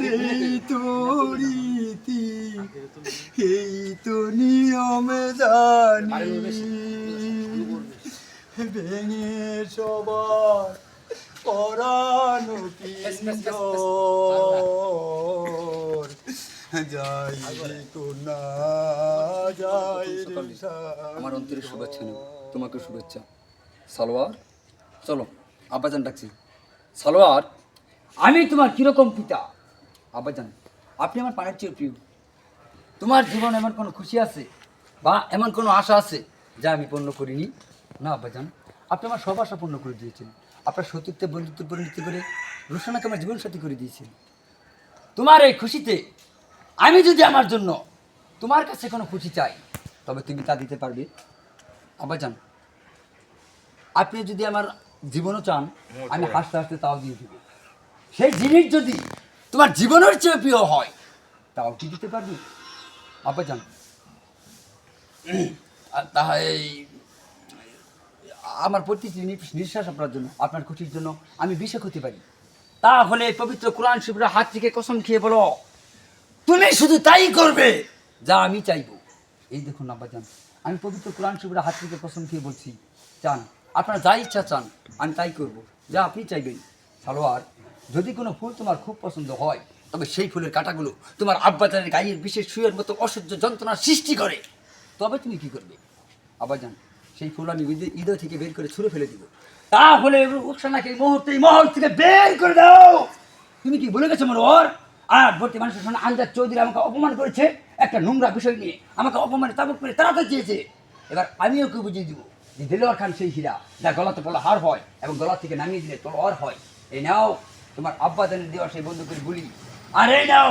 এই তো রীতি এই তো নিয়মে জানি ভেঙে সবার পরানো যাই কোনা যাই আমার অন্তরের শুভেচ্ছা নেই তোমাকে শুভেচ্ছা সালোয়ার চলো আব্বাজান ডাকছি সালোয়ার আমি তোমার কীরকম পিতা? আব্বাজান আপনি আমার পানের চেয়ে প্রিয়। তোমার জীবনে এমন কোনো খুশি আছে? বা এমন কোনো আশা আছে? যা আমি পূর্ণ করিনি? না আব্বাজান আপনি আমার সব আশা পূর্ণ করে দিয়েছেন। আপনার সতীর্থে বন্ধুত্ব পরিণতি করে রুশানাকে আমার জীবনসাথী করে দিয়েছেন। তোমার এই খুশিতে আমি যদি আমার জন্য তোমার কাছে কোনো খুশি চাই তবে তুমি তা দিতে পারবে। আব্বাজান আপনি যদি আমার জীবনও চান আমি হাসতে হাসতে তাও দিয়ে দেবো। সেই জিনিস যদি তোমার জীবনের চেয়ে প্রিয় হয়। তাও কি দিতে পারবে? আব্বাজান আর তাহা এই, আমার প্রতিটি নিঃশ্বাস আপনার জন্য, আপনার খুশির জন্য আমি বিষে হতে পারি তাহলে পবিত্র কোরআন শিবিরের হাত থেকে কসম খেয়ে বলো, তুমি শুধু তাই করবে যা আমি চাইব। এই দেখুন আব্বাজান আমি পবিত্র কোরআন শিবিরের হাত থেকে কসম খেয়ে বলছি চান আপনার যা ইচ্ছা চান, আমি তাই করব, যা আপনি চাইবেন। সালোয়ার যদি কোনো ফুল তোমার খুব পছন্দ হয়, তবে সেই ফুলের কাঁটাগুলো তোমার আব্বাজানের গায়ের বিশেষ শুয়ের মতো অসহ্য যন্ত্রণার সৃষ্টি করে। তবে তুমি কি করবে? আব্বাজান, সেই ফুল আমি হৃদয় থেকে বের করে ছুঁড়ে ফেলে দিব। তাহলে এই মুহূর্তে মহল থেকে বের করে দাও। তুমি কি বলে গেছো মনোহর আর ভর্তি মানুষের সামনে আন্দাজ চৌধুরী আমাকে অপমান করেছে একটা নোংরা বিষয় নিয়ে। আমাকে অপমানে তাবুক করে তাড়াতে চেয়েছে। এবার আমিও ওকে বুঝিয়ে দিব? যে দিলোয়ার খান সেই হীরা, যা গলাতে পড়া হার হয় এবং গলা থেকে নামিয়ে দিলে তলোয়ার হয়। এই নাও তোমার আব্বা জানের দেওয়া সেই বন্ধুকের গুলি। আর এই নাও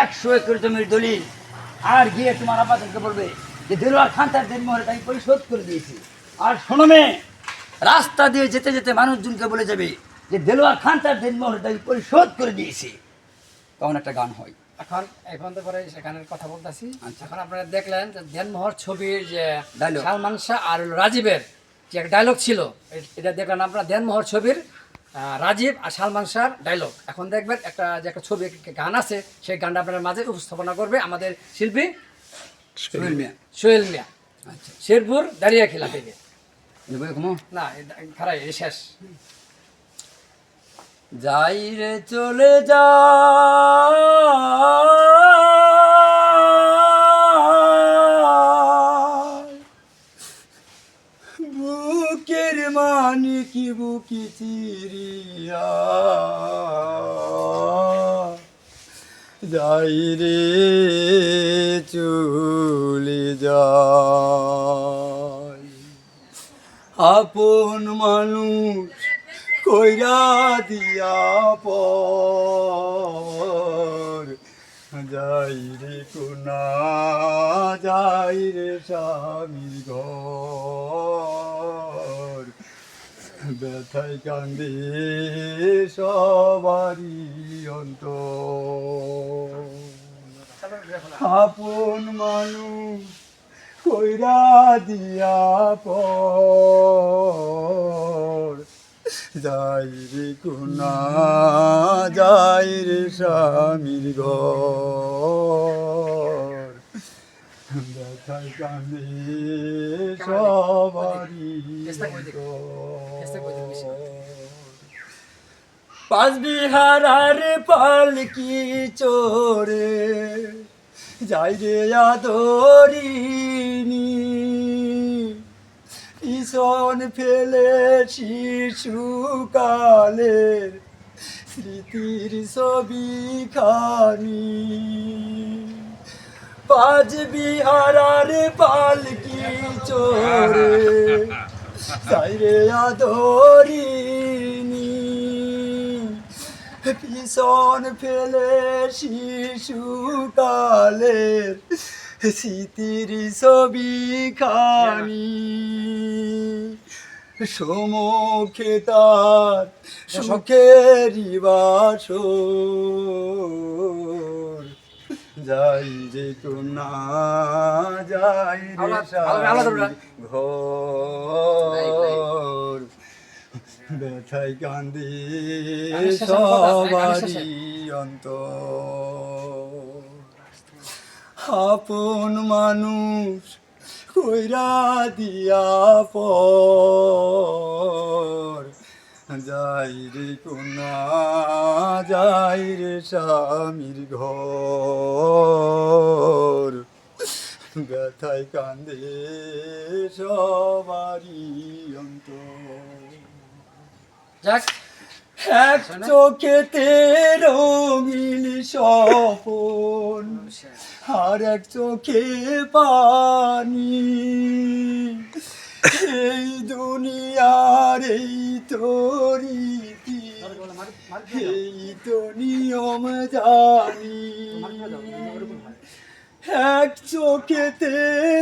একশো একর জমির দলিল। আর গিয়ে তোমার আব্বা জানকে বলবে যে দেলোয়ার খান তার দেনমোহরে তাই পরিশোধ করে দিয়েছে। আর শোনো মেয়ে রাস্তা দিয়ে যেতে যেতে মানুষজনকে বলে যাবে যে দেলোয়ার খান তার দেনমোহরে তাই পরিশোধ করে দিয়েছে। তখন একটা গান হয়। এখন এখন তো পরে সেখানের কথা বলতেছি। আচ্ছা। এখন আপনারা দেখলেন যে ধ্যানমোহর ছবির যে. সালমান শাহ আর রাজীবের যে একটা ডায়লগ ছিল এটা দেখলেন আপনারা ধ্যানমোহর ছবির রাজীব আর সালমান শাহর ডায়লগ এখন দেখবেন একটা যে একটা ছবি গান আছে সেই গানটা আপনার মাঝে উপস্থাপনা করবে আমাদের শিল্পী সোহেল মিয়া। সোহেল মিয়া। আচ্ছা। শেরপুর দাঁড়িয়ে খেলা থেকে না খারাই শেষ। যাই রে চলে যা। চিরিয়া যাই রে চলে যাই। আপন মানুষ কইরা দিয়া পর। যাই রে কোনা যাই রে স্বামীর ঘর। ব্যথায় কান্দে সবারই অন্ত আপন মানুষ কইরা দিয়া পর। যাই রে কোনা যাই রে স্বামীর ঘর। ব্যথায় কান্দে সবারই পাঁচ বিহারার পালকি চোরে, যাই রে আদরিনি ইসন ফেলে শিশুকালের স্মৃতির ছবি খানি পাঁচ বিহারার পালকি চোরে সাইরে আদরিনি পিছন ফেলে শিশুকালের স্মৃতির ছবি খানি। সমুখে তার সুখেরই বাসর। যাই রে কোনা যাই রে ঘর। ব্যথায় কান্দি শেষে। অন্তর আপন মানুষ কইরা দিয়া পর যাই রে কোনা যাই রে স্বামীর ঘর ব্যথায় কান্দে সবারই অন্তর যাক। এক চোখেতে রঙিন স্বপন আর এক চোখে পানি। এই দুনিয়ার এই তরিতি এই তো নিয়ম জানি। এক চোখেতে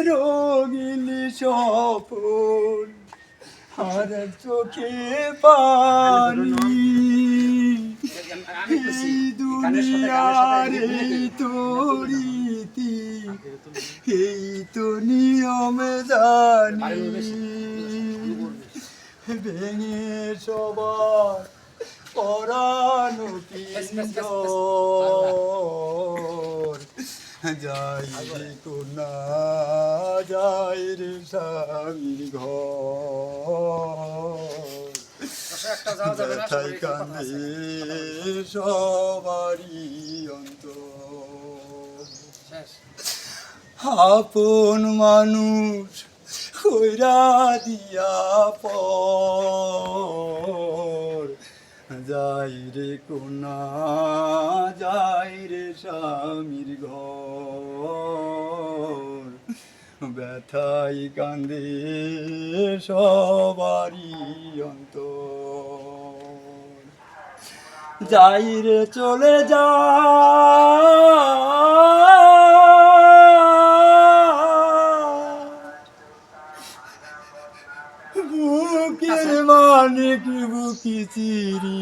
রঙিন স্বপন আর চোখে পানি। দুনিয়ার এই তরিতি, এই তো নিয়ম জানি। ভেঙে সবার পরানো পিঞ্জর। যাই কোনা, যাই রে স্বামীর ঘর একটা যাওয়া যাবে না ব্যথায় কান্দে সবারই অন্তর শেষ আপন মানুষ কইরা দিয়া পর। যাই রে কোনা যাই রে স্বামীর ঘর। ব্যথাই কান্দে সবারই অন্তর। যাই রে চলে যা। বুকের কি বুকি চিরিয়া